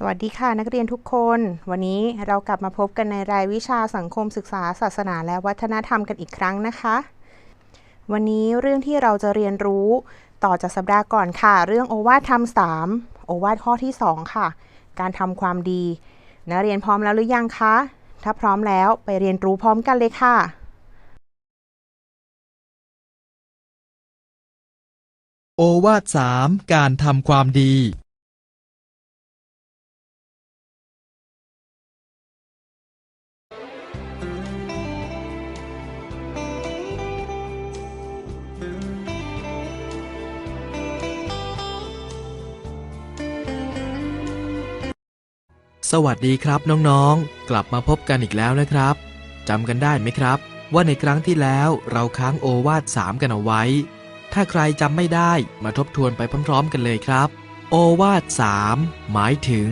สวัสดีค่ะนักเรียนทุกคน วันนี้เรากลับมาพบกันในรายวิชาสังคมศึกษา ศาสนาและวัฒนธรรมกันอีกครั้งนะคะ วันนี้เรื่องที่เราจะเรียนรู้ต่อจากสัปดาห์ก่อนค่ะ เรื่องโอวาทธรรมสามโอวาทข้อที่ 2 ค่ะ การทำความดี นักเรียนพร้อมแล้วหรือยังคะ ถ้าพร้อมแล้วไปเรียนรู้พร้อมกันเลยค่ะโอวาทสามการทำความดี สวัสดีครับน้องๆ กลับมาพบกันอีกแล้วนะครับจำกันได้ไหมครับ ว่าในครั้งที่แล้วเราค้างโอวาทสามกันเอาไว้ ถ้าใครจำไม่ได้มาทบทวนไปพร้อมๆ กันเลยครับ โอวาทสามหมายถึง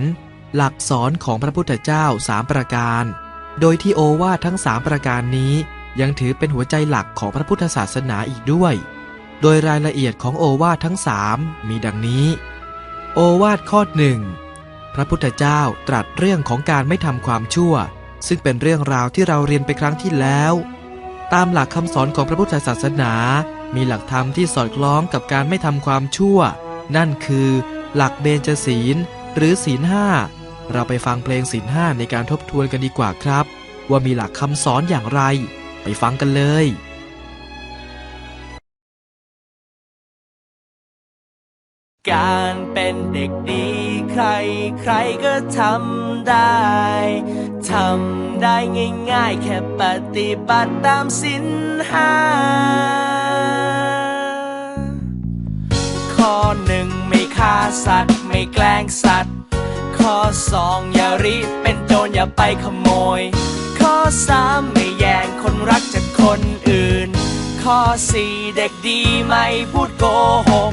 หลักสอนของพระพุทธเจ้าสามประการ โดยที่โอวาททั้งสามประการนี้ ยังถือเป็นหัวใจหลักของพระพุทธศาสนาอีกด้วย โดยรายละเอียดของโอวาททั้งสามมีดังนี้ โอวาทข้อหนึ่ง พระพุทธเจ้าตรัสเรื่องของการไม่ทำความชั่ว ซึ่งเป็นเรื่องราวที่เราเรียนไปครั้งที่แล้ว ตามหลักคำสอนของพระพุทธศาสนา มีหลักธรรมที่สอดคล้องกับการไม่ทำความชั่ว นั่นคือ หลักเบญจศีล หรือศีลห้าเราไปฟังเพลงศีลห้าในการทบทวนกันดีกว่าครับ ว่ามีหลักคำสอนอย่างไร ไปฟังกันเลยการเป็นเด็กดี ใครใครก็ทำได้ ทำได้ง่ายๆ แค่ปฏิบัติตามสินห้าข้อหนึ่งไม่ฆ่าสัตว์ ไม่แกล้งสัตว์ ข้อสองอย่าริเป็นโจรอย่าไปขโมย ข้อสามไม่แย่งคนรักจากคนอื่น ข้อสี่เด็กดีไม่พูดโกหก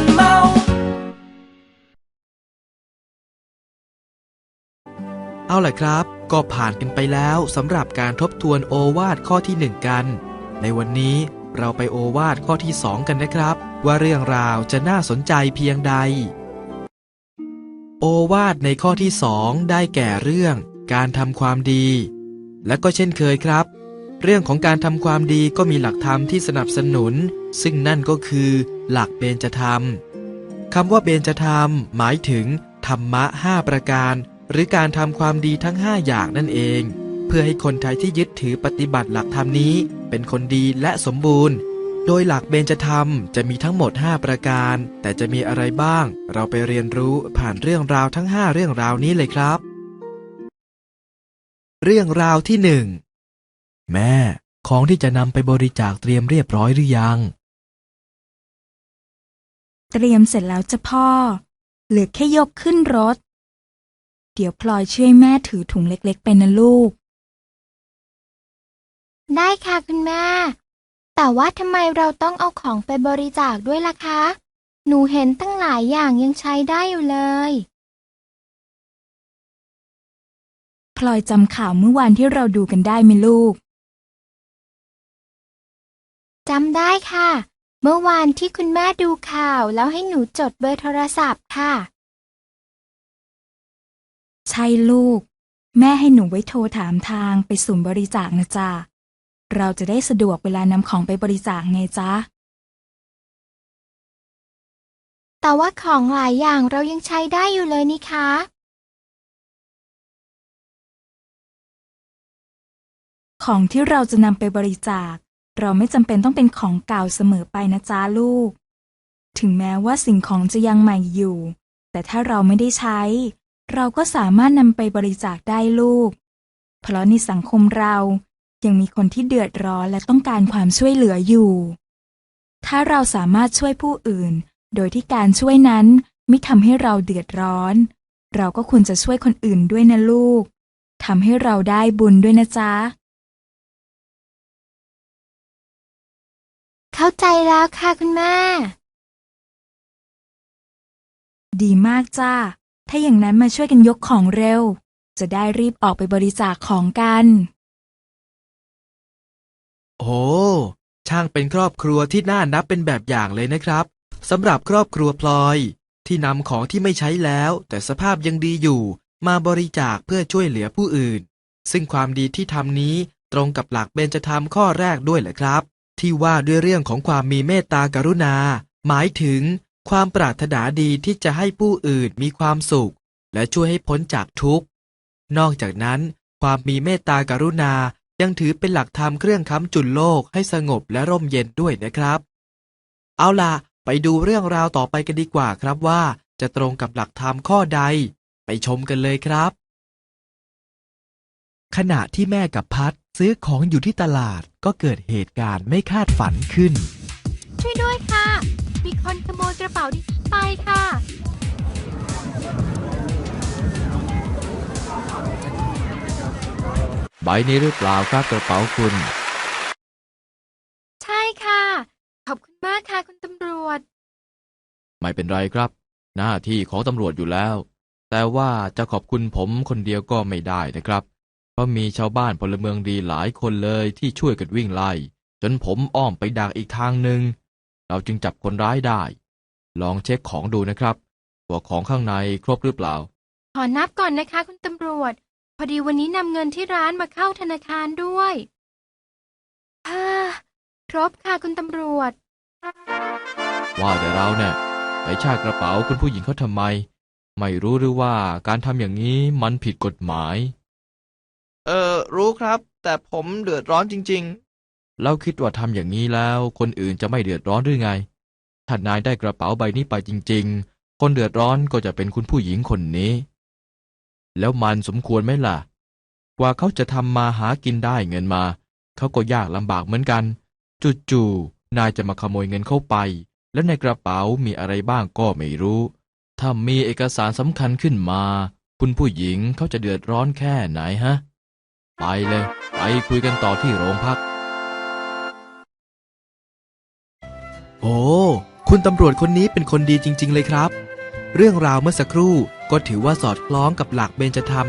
เมา เอาล่ะครับ ก็ผ่านกันไปแล้วสำหรับการทบทวนโอวาทข้อที่หนึ่งกัน ในวันนี้เราไปโอวาทข้อที่สองกันนะครับ ว่าเรื่องราวจะน่าสนใจเพียงใด โอวาทในข้อที่สองได้แก่เรื่อง การทำความดี และก็เช่นเคยครับ เรื่องของการทำความดีก็มีหลักธรรมที่สนับสนุน ซึ่งนั่นก็คือ หลักเบญจธรรมคำว่าเบญจธรรม หมายถึง ธรรมะห้าประการ หรือการทำความดีทั้ง5อย่างนั่นเอง เพื่อให้คนไทยที่ยึดถือปฏิบัติหลักธรรมนี้ เป็นคนดีและสมบูรณ์ โดยหลักเบญจธรรมจะมีทั้งหมด 5 ประการ แต่จะมีอะไรบ้าง เราไปเรียนรู้ผ่านเรื่องราวทั้ง 5 เรื่องราวนี้เลยครับ เรื่องราวที่หนึ่ง แม่ ของที่จะนำไปบริจาคเตรียมเรียบร้อยหรือยัง เตรียมเสร็จแล้วจ้ะพ่อ เหลือแค่ยกขึ้นรถ เดี๋ยวพลอยช่วยแม่ถือถุงเล็กๆ ไปนะลูก ได้ค่ะคุณแม่ แต่ว่าทำไมเราต้องเอาของไปบริจาคด้วยล่ะคะ หนูเห็นตั้งหลายอย่างยังใช้ได้อยู่เลยพลอยจำข่าวเมื่อวานที่เราดูกันได้ไหมลูก จำได้ค่ะ เมื่อวานที่คุณแม่ดูข่าวแล้วให้หนูจดเบอร์โทรศัพท์ค่ะ ใช่ลูก แม่ให้หนูไว้โทรถามทางไปศูนย์บริจาคนะจ๊ะ เราจะได้สะดวกเวลานำของไปบริจาคไงจ๊ะ แต่ว่าของหลายอย่างเรายังใช้ได้อยู่เลยนี่คะ ของที่เราจะนำไปบริจาค เราไม่จำเป็นต้องเป็นของเก่าเสมอไปนะจ๊ะลูก ถึงแม้ว่าสิ่งของจะยังใหม่อยู่ แต่ถ้าเราไม่ได้ใช้ เราก็สามารถนำไปบริจาคได้ลูก เพราะในสังคมเรายังมีคนที่เดือดร้อนและต้องการความช่วยเหลืออยู่ ถ้าเราสามารถช่วยผู้อื่น โดยที่การช่วยนั้นไม่ทำให้เราเดือดร้อน เราก็ควรจะช่วยคนอื่นด้วยนะลูกทำให้เราได้บุญด้วยนะจ๊ะ เข้าใจแล้วค่ะคุณแม่ ดีมากจ้า ถ้าอย่างนั้นมาช่วยกันยกของเร็ว จะได้รีบออกไปบริจาคของกัน โอ้ ช่างเป็นครอบครัวที่น่านับเป็นแบบอย่างเลยนะครับสำหรับครอบครัวพลอย ที่นำของที่ไม่ใช้แล้ว แต่สภาพยังดีอยู่ มาบริจาคเพื่อช่วยเหลือผู้อื่น ซึ่งความดีที่ทำนี้ตรงกับหลักเบญจธรรมข้อแรกด้วยแหละครับ ที่ว่าด้วยเรื่องของความมีเมตตากรุณา หมายถึง ความปรารถนาดีที่จะให้ผู้อื่นมีความสุข และช่วยให้พ้นจากทุกข์ นอกจากนั้น ความมีเมตตากรุณายังถือเป็นหลักธรรมเครื่องค้ำจุนโลกให้สงบและร่มเย็นด้วยนะครับ เอาล่ะ ไปดูเรื่องราวต่อไปกันดีกว่าครับว่า จะตรงกับหลักธรรมข้อใด ไปชมกันเลยครับ ขณะที่แม่กับพัดซื้อของอยู่ที่ตลาดก็เกิดเหตุการณ์ไม่คาดฝันขึ้น ช่วยด้วยค่ะ มีคนขโมยกระเป๋าดิฉันไปค่ะ ใบนี้หรือเปล่าครับกระเป๋าคุณ ใช่ค่ะ ขอบคุณมากค่ะคุณตำรวจ ไม่เป็นไรครับ หน้าที่ของตำรวจอยู่แล้ว แต่ว่าจะขอบคุณผมคนเดียวก็ไม่ได้นะครับ เพราะมีชาวบ้านพลเมืองดีหลายคนเลยที่ช่วยกันวิ่งไล่ จนผมอ้อมไปดักอีกทางหนึ่ง เราจึงจับคนร้ายได้ ลองเช็คของดูนะครับว่าของข้างในครบหรือเปล่า ขอนับก่อนนะคะคุณตำรวจ พอดีวันนี้นำเงินที่ร้านมาเข้าธนาคารด้วยฮ่าครบค่ะคุณตำรวจ ว่าแต่เราเนี่ยไปชากกระเป๋าคุณผู้หญิงเขาทำไม ไม่รู้หรือว่าการทำอย่างนี้มันผิดกฎหมาย เออ รู้ครับ แต่ผมเดือดร้อนจริง แล้วคิดว่าทำอย่างนี้แล้ว คนอื่นจะไม่เดือดร้อนหรือไง ถ้านายได้กระเป๋าใบนี้ไปจริง ๆ คนเดือดร้อนก็จะเป็นคุณผู้หญิงคนนี้ แล้วมันสมควรไหมล่ะ กว่าเขาจะทำมาหากินได้เงินมา เขาก็ยากลำบากเหมือนกัน จู่ๆ นายจะมาขโมยเงินเข้าไป แล้วในกระเป๋ามีอะไรบ้างก็ไม่รู้ ถ้ามีเอกสารสำคัญขึ้นมา คุณผู้หญิงเขาจะเดือดร้อนแค่ไหนฮะ ไปเลย ไปคุยกันต่อที่โรงพัก โอ้ คุณตำรวจคนนี้เป็นคนดีจริง ๆ เลยครับ เรื่องราวเมื่อสักครู่ก็ถือว่าสอดคล้องกับหลักเบญจธรรม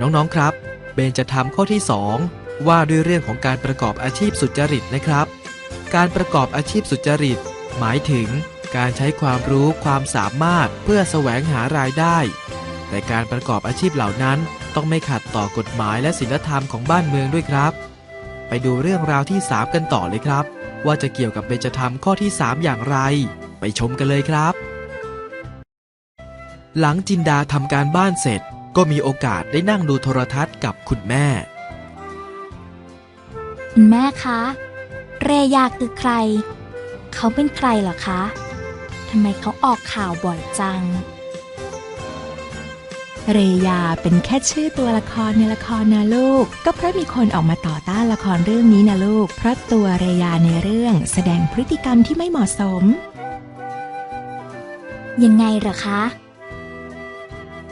น้องๆครับ เบญจธรรมข้อที่2ว่าด้วยเรื่องของการประกอบอาชีพสุจริตนะครับ การประกอบอาชีพสุจริต หมายถึงการใช้ความรู้ความสามารถเพื่อแสวงหารายได้ แต่การประกอบอาชีพเหล่านั้น ต้องไม่ขัดต่อกฎหมายและศีลธรรมของบ้านเมืองด้วยครับ ไปดูเรื่องราวที่ 3 กันต่อเลยครับ ว่าจะเกี่ยวกับเบญจธรรมข้อที่ 3 อย่างไร ไปชมกันเลยครับ หลังจินดาทำการบ้านเสร็จ ก็มีโอกาสได้นั่งดูโทรทัศน์กับคุณแม่ คุณแม่คะ เรยาคือใคร เขาเป็นใครเหรอคะทำไมเขาออกข่าวบ่อยจัง เรยาเป็นแค่ชื่อตัวละครในละครนะลูก ก็เพราะมีคนออกมาต่อต้านละครเรื่องนี้นะลูก เพราะตัวเรยาในเรื่องแสดงพฤติกรรมที่ไม่เหมาะสม ยังไงเหรอคะ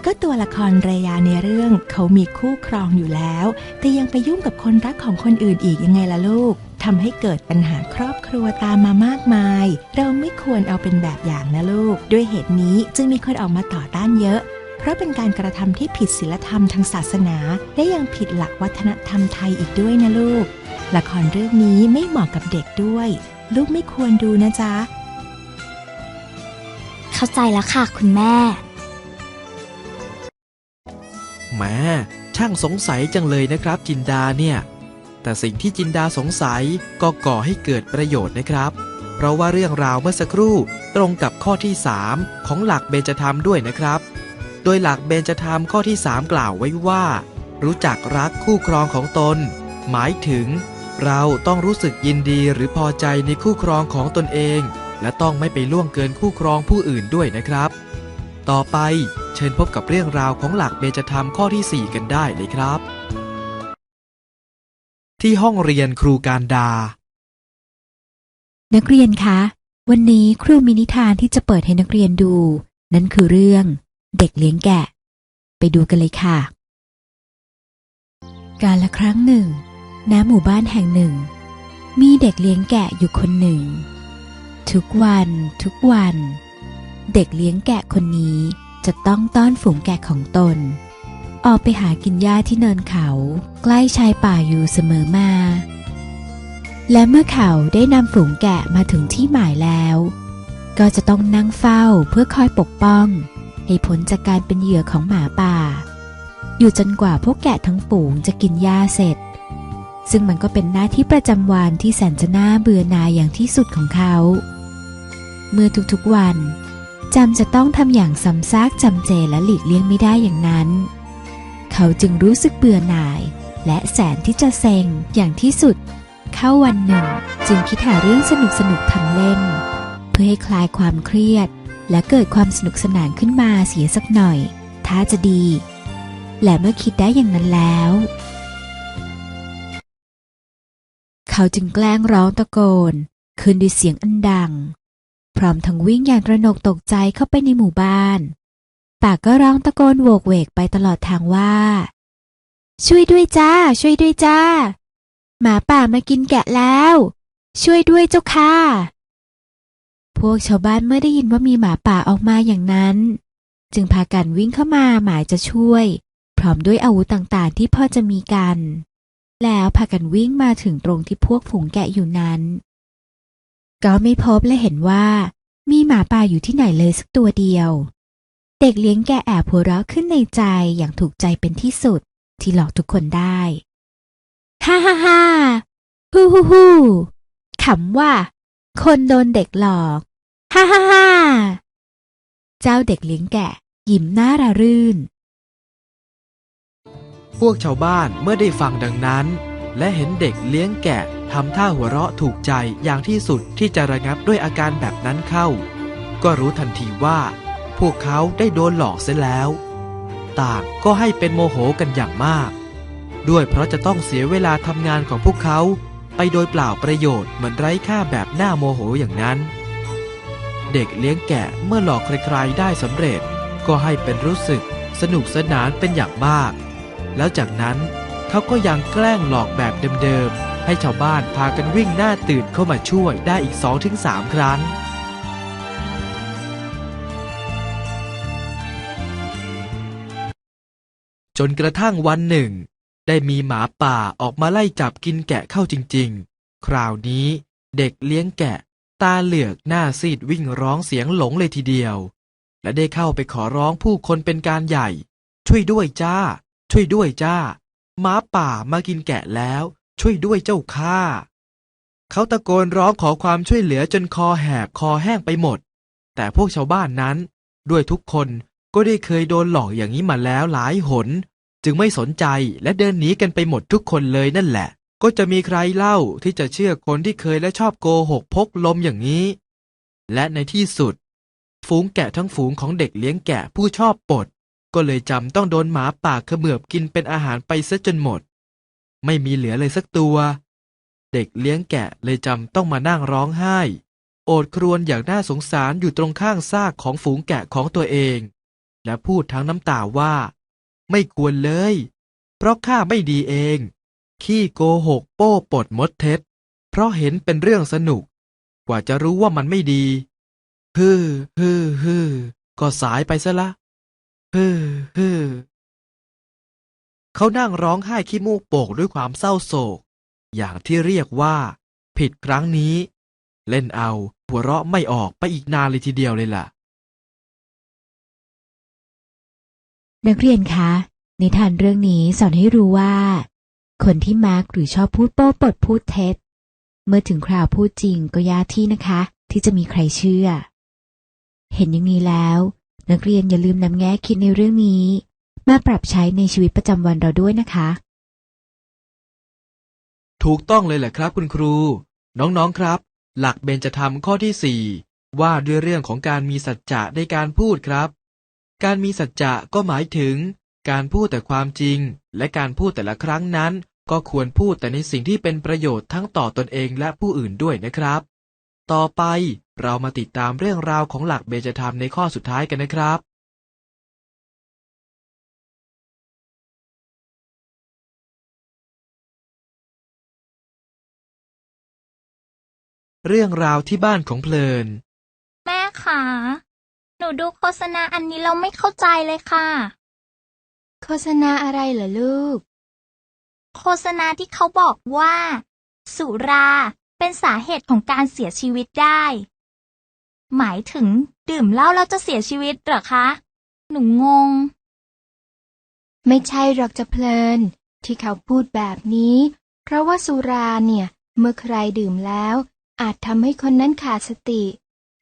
ก็ตัวละครเรยาในเรื่องเขามีคู่ครองอยู่แล้ว แต่ยังไปยุ่งกับคนรักของคนอื่นอีกยังไงล่ะลูกทำให้เกิดปัญหาครอบครัวตามมามากมาย เราไม่ควรเอาเป็นแบบอย่างนะลูก ด้วยเหตุนี้จึงมีคนออกมาต่อต้านเยอะ เพราะเป็นการกระทำที่ผิดศีลธรรมทางศาสนา และยังผิดหลักวัฒนธรรมไทยอีกด้วยนะลูก ละครเรื่องนี้ไม่เหมาะกับเด็กด้วย ลูกไม่ควรดูนะจ๊ะ เข้าใจแล้วค่ะคุณแม่แหมช่างสงสัยจังเลยนะครับจินดาเนี่ย แต่สิ่งที่จินดาสงสัยก็ก่อให้เกิดประโยชน์นะครับ เพราะว่าเรื่องราวเมื่อสักครู่ตรงกับข้อที่ 3 ของหลักเบญจธรรมด้วยนะครับโดยหลักเบญจธรรมข้อที่3กล่าวไว้ว่า รู้จักรักคู่ครองของตน หมายถึง เราต้องรู้สึกยินดีหรือพอใจในคู่ครองของตนเอง และต้องไม่ไปล่วงเกินคู่ครองผู้อื่นด้วยนะครับ ต่อไปเชิญพบกับเรื่องราวของหลักเบญจธรรมข้อที่ 4 กันได้เลยครับ ที่ห้องเรียนครูการดา นักเรียนคะ วันนี้ครูมีนิทานที่จะเปิดให้นักเรียนดู นั่นคือเรื่อง เด็กเลี้ยงแกะ ไปดูกันเลยค่ะ กาละครั้งหนึ่งณหมู่บ้านแห่งหนึ่ง มีเด็กเลี้ยงแกะอยู่คนหนึ่ง ทุกวันทุกวัน เด็กเลี้ยงแกะคนนี้จะต้องต้อนฝูงแกะของตน ออกไปหากินหญ้าที่เนินเขาใกล้ชายป่าอยู่เสมอมา และเมื่อเขาได้นำฝูงแกะมาถึงที่หมายแล้ว ก็จะต้องนั่งเฝ้าเพื่อคอยปกป้อง ให้พ้นจากการเป็นเหยื่อของหมาป่า อยู่จนกว่าพวกแกะทั้งฝูงจะกินหญ้าเสร็จ ซึ่งมันก็เป็นหน้าที่ประจำวันที่แสนจะน่าเบื่อนายอย่างที่สุดของเขา เมื่อทุกๆวันจำจะต้องทำอย่างซ้ำซากจำเจและหลีกเลี่ยงไม่ได้อย่างนั้น เขาจึงรู้สึกเบื่อหน่าย และแสนที่จะเซ็งอย่างที่สุด เข้าวันหนึ่ง จึงคิดหาเรื่องสนุกสนุกๆทำเล่น เพื่อให้คลายความเครียด และเกิดความสนุกสนานขึ้นมาเสียสักหน่อย ถ้าจะดี และเมื่อคิดได้อย่างนั้นแล้ว เขาจึงแกล้งร้องตะโกน ขึ้นด้วยเสียงอันดัง พร้อมทั้งวิ่งอย่างระหนกตกใจเข้าไปในหมู่บ้าน ปากก็ร้องตะโกนโวกเวกไปตลอดทางว่า ช่วยด้วยจ้า ช่วยด้วยจ้า หมาป่ามากินแกะแล้ว ช่วยด้วยเจ้าค่ะ พวกชาวบ้านเมื่อได้ยินว่ามีหมาป่าออกมาอย่างนั้น จึงพากันวิ่งเข้ามาหมายจะช่วย พร้อมด้วยอาวุธต่างๆ ที่พอจะมีกัน แล้วพากันวิ่งมาถึงตรงที่พวกฝูงแกะอยู่นั้น ก็ไม่พบและเห็นว่า มีหมาป่าอยู่ที่ไหนเลยสักตัวเดียว เด็กเลี้ยงแกะแอบหัวเราะขึ้นในใจอย่างถูกใจเป็นที่สุดที่หลอกทุกคนได้ฮ่าฮ่าฮ่าฮู้ฮู้ฮู้ขำว่า คนโดนเด็กหลอก ฮ่าฮ่าฮ่าเจ้าเด็กเลี้ยงแกะ ยิ้มหน้าระรื่น พวกชาวบ้านเมื่อได้ฟังดังนั้น และเห็นเด็กเลี้ยงแกะทำท่าหัวเราะถูกใจอย่างที่สุดที่จะระงับด้วยอาการแบบนั้นเข้า ก็รู้ทันทีว่า พวกเขาได้โดนหลอกเสียแล้ว ต่างก็ให้เป็นโมโหกันอย่างมาก ด้วยเพราะจะต้องเสียเวลาทำงานของพวกเขา ไปโดยเปล่าประโยชน์เหมือนไร้ค่าแบบหน้าโมโหอย่างนั้น เด็กเลี้ยงแกะเมื่อหลอกใครๆได้สำเร็จ ก็ให้เป็นรู้สึกสนุกสนานเป็นอย่างมาก แล้วจากนั้นเขาก็ยังแกล้งหลอกแบบเดิมๆ ให้ชาวบ้านพากันวิ่งหน้าตื่นเข้ามาช่วยได้อีก 2-3 ครั้ง จนกระทั่งวันหนึ่ง ได้มีหมาป่าออกมาไล่จับกินแกะเข้าจริงๆ คราวนี้เด็กเลี้ยงแกะ ตาเหลือกหน้าซีดวิ่งร้องเสียงหลงเลยทีเดียว และได้เข้าไปขอร้องผู้คนเป็นการใหญ่ ช่วยด้วยจ้า ช่วยด้วยจ้าหมาป่ามากินแกะแล้ว ช่วยด้วยเจ้าข้าเขาตะโกนร้องขอความช่วยเหลือจนคอแหบคอแห้งไปหมด แต่พวกชาวบ้านนั้น ด้วยทุกคนก็ได้เคยโดนหลอกอย่างนี้มาแล้วหลายหน จึงไม่สนใจและเดินหนีกันไปหมดทุกคนเลยนั่นแหละ ก็จะมีใครเล่าที่จะเชื่อคนที่เคยและชอบโกหกพกลมอย่างนี้ และในที่สุด ฝูงแกะทั้งฝูงของเด็กเลี้ยงแกะผู้ชอบปด ก็เลยจำต้องโดนหมาป่าเขมือบกินเป็นอาหารไปซะจนหมด ไม่มีเหลือเลยสักตัว เด็กเลี้ยงแกะเลยจำต้องมานั่งร้องไห้ โอดครวญอย่างน่าสงสารอยู่ตรงข้างซากของฝูงแกะของตัวเอง และพูดทั้งน้ำตาว่า ไม่ควรเลย เพราะข้าไม่ดีเอง ขี้โกหกโป้ปดมดเท็จ เพราะเห็นเป็นเรื่องสนุก กว่าจะรู้ว่ามันไม่ดีฮือฮือฮือก็สายไปซะละฮือฮือเขานั่งร้องไห้ขี้มูกโป่งด้วยความเศร้าโศก อย่างที่เรียกว่า ผิดครั้งนี้ เล่นเอาหัวเราะไม่ออกไปอีกนานเลยทีเดียวเลยล่ะ นักเรียนคะ นิทานเรื่องนี้สอนให้รู้ว่า คนที่มักหรือชอบพูดโป้ปดพูดเท็จ เมื่อถึงคราวพูดจริงก็ยากที่นะคะ ที่จะมีใครเชื่อ เห็นอย่างนี้แล้ว นักเรียนอย่าลืมนำแง่คิดในเรื่องนี้ มาปรับใช้ในชีวิตประจำวันเราด้วยนะคะ ถูกต้องเลยแหละครับคุณครู น้องๆครับ หลักเบญจธรรมข้อที่4ว่าด้วยเรื่องของการมีสัจจะในการพูดครับ การมีสัจจะก็หมายถึง การพูดแต่ความจริง และการพูดแต่ละครั้งนั้น ก็ควรพูดแต่ในสิ่งที่เป็นประโยชน์ทั้งต่อตนเองและผู้อื่นด้วยนะครับ ต่อไปเรามาติดตามเรื่องราวของหลักเบญจธรรมในข้อสุดท้ายกันนะครับ เรื่องราวที่บ้านของเพลิน แม่คะหนูดูโฆษณาอันนี้เราไม่เข้าใจเลยค่ะ โฆษณาอะไรเหรอลูก โฆษณาที่เขาบอกว่า สุราเป็นสาเหตุของการเสียชีวิตได้ หมายถึงดื่มเหล้าแล้วจะเสียชีวิตเหรอคะ หนูงง ไม่ใช่หรอกจะเพลิน ที่เขาพูดแบบนี้ เพราะว่าสุราเนี่ย เมื่อใครดื่มแล้ว อาจทำให้คนนั้นขาดสติ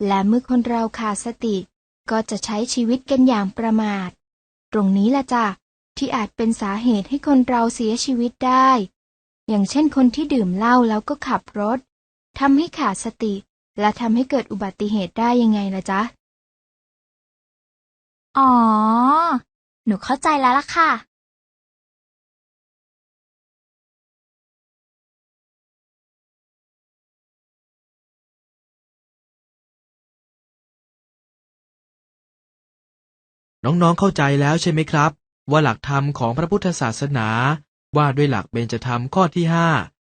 และเมื่อคนเราขาดสติ ก็จะใช้ชีวิตกันอย่างประมาท ตรงนี้แหละจ้ะ ที่อาจเป็นสาเหตุให้คนเราเสียชีวิตได้ อย่างเช่นคนที่ดื่มเหล้าแล้วก็ขับรถทำให้ขาดสติ และทำให้เกิดอุบัติเหตุได้ยังไงล่ะจ๊ะ อ๋อ หนูเข้าใจแล้วล่ะค่ะ น้องๆเข้าใจแล้วใช่ไหมครับ ว่าหลักธรรมของพระพุทธศาสนา ว่าด้วยหลักเบญจธรรมข้อที่ห้า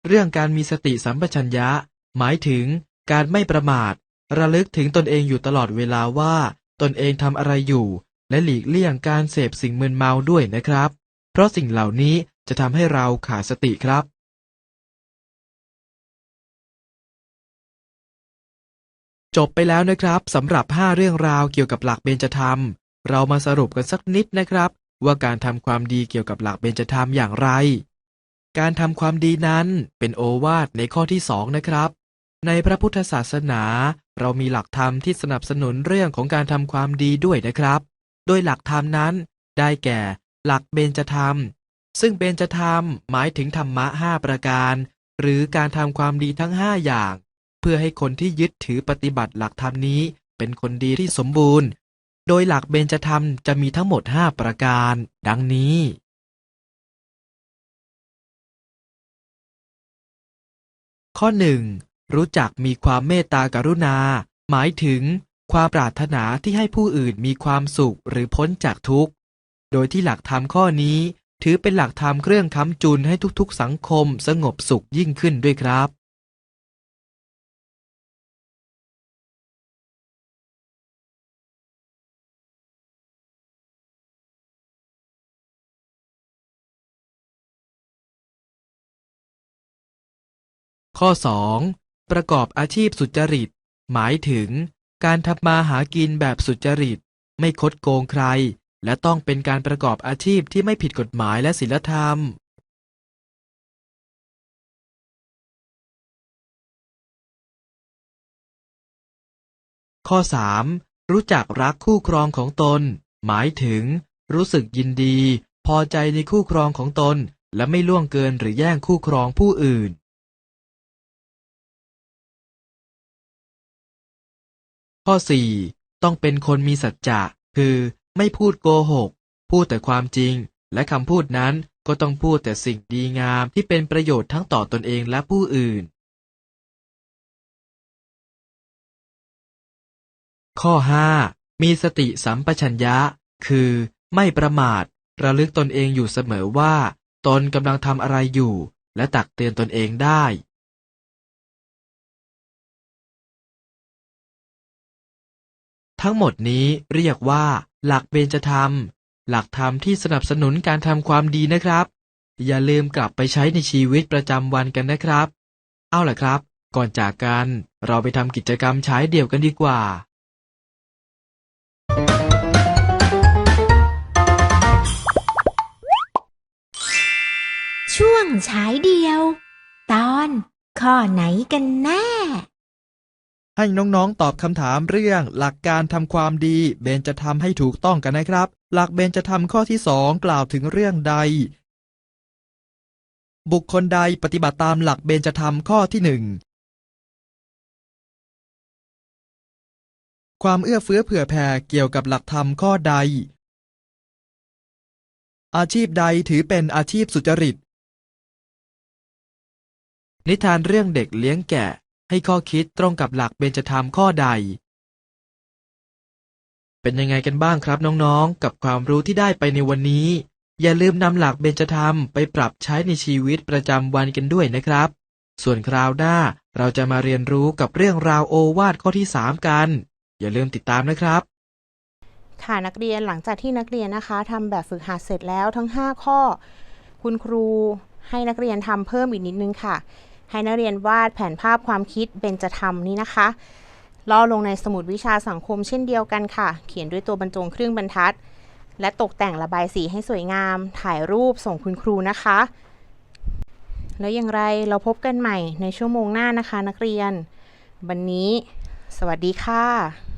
เรื่องการมีสติสัมปชัญญะ หมายถึงการไม่ประมาท ระลึกถึงตนเองอยู่ตลอดเวลาว่า ตนเองทำอะไรอยู่ และหลีกเลี่ยงการเสพสิ่งมึนเมาด้วยนะครับ เพราะสิ่งเหล่านี้จะทำให้เราขาดสติครับ จบไปแล้วนะครับสำหรับ 5 เรื่องราวเกี่ยวกับหลักเบญจธรรม เรามาสรุปกันสักนิดนะครับ ว่าการทำความดีเกี่ยวกับหลักเบญจธรรมอย่างไร การทำความดีนั้นเป็นโอวาทในข้อที่สองนะครับ ในพระพุทธศาสนา เรามีหลักธรรมที่สนับสนุนเรื่องของการทำความดีด้วยนะครับ โดยหลักธรรมนั้น ได้แก่ หลักเบญจธรรม ซึ่งเบญจธรรมหมายถึงธรรมะห้าประการ หรือการทำความดีทั้งห้าอย่าง เพื่อให้คนที่ยึดถือปฏิบัติหลักธรรมนี้เป็นคนดีที่สมบูรณ์ โดยหลักเบญจธรรมจะมีทั้งหมด5ประการ ดังนี้ข้อ 1. รู้จักมีความเมตตากรุณา หมายถึง ความปรารถนาที่ให้ผู้อื่นมีความสุขหรือพ้นจากทุกข์ โดยที่หลักธรรมข้อนี้ ถือเป็นหลักธรรมเครื่องค้ำจุนให้ทุกๆสังคมสงบสุขยิ่งขึ้นด้วยครับ ข้อ 2. ประกอบอาชีพสุจริต หมายถึง การทำมาหากินแบบสุจริต ไม่คดโกงใคร และต้องเป็นการประกอบอาชีพที่ไม่ผิดกฎหมายและศีลธรรม ข้อ 3. รู้จักรักคู่ครองของตน หมายถึง รู้สึกยินดี พอใจในคู่ครองของตน และไม่ล่วงเกินหรือแย่งคู่ครองผู้อื่น ข้อ 4. ต้องเป็นคนมีสัจจะ คือไม่พูดโกหก พูดแต่ความจริง และคำพูดนั้นก็ต้องพูดแต่สิ่งดีงามที่เป็นประโยชน์ทั้งต่อตนเองและผู้อื่น ข้อ 5. มีสติสัมปชัญญะ คือไม่ประมาท ระลึกตนเองอยู่เสมอว่า ตนกำลังทำอะไรอยู่ และตักเตือนตนเองได้ ทั้งหมดนี้เรียกว่า หลักเบญจธรรม หลักธรรมที่สนับสนุนการทำความดีนะครับ อย่าลืมกลับไปใช้ในชีวิตประจำวันกันนะครับ เอาล่ะครับ ก่อนจากกันเราไปทำกิจกรรมใช้เดี่ยวกันดีกว่าช่วงฉายเดียว ตอนข้อไหนกันแน่ ให้น้องๆตอบคำถามเรื่อง หลักการทำความดีเบญจะทำให้ถูกต้องกันนะครับ หลักเบญจะทำข้อที่สองกล่าวถึงเรื่องใด บุคคลใดปฏิบัติตามหลักเบญจะทำข้อที่หนึ่งความเอื้อเฟื้อเผื่อแผ่เกี่ยวกับหลักธรรมข้อใด อาชีพใดถือเป็นอาชีพสุจริต นิทานเรื่องเด็กเลี้ยงแกะ ให้ข้อคิดตรงกับหลักเบญจธรรมข้อใด เป็นยังไงกันบ้างครับน้องๆ กับความรู้ที่ได้ไปในวันนี้ อย่าลืมนำหลักเบญจธรรมไปปรับใช้ในชีวิตประจำวันกันด้วยนะครับ ส่วนคราวหน้าเราจะมาเรียนรู้กับเรื่องราวโอวาทข้อที่ 3 กัน อย่าลืมติดตามนะครับค่ะนักเรียนหลังจากที่นักเรียนนะคะทำแบบฝึกหัดเสร็จแล้วทั้ง 5 ข้อ คุณครูให้นักเรียนทำเพิ่มอีกนิดนึงค่ะ ให้นักเรียนวาดแผนภาพความคิดเบญจธรรมนี้นะคะล่อลงในสมุดวิชาสังคมเช่นเดียวกันค่ะ เขียนด้วยตัวบรรจงครึ่งบรรทัด และตกแต่งระบายสีให้สวยงาม ถ่ายรูปส่งคุณครูนะคะ แล้วอย่างไรเราพบกันใหม่ในชั่วโมงหน้านะคะนักเรียน วันนี้ สวัสดีค่ะ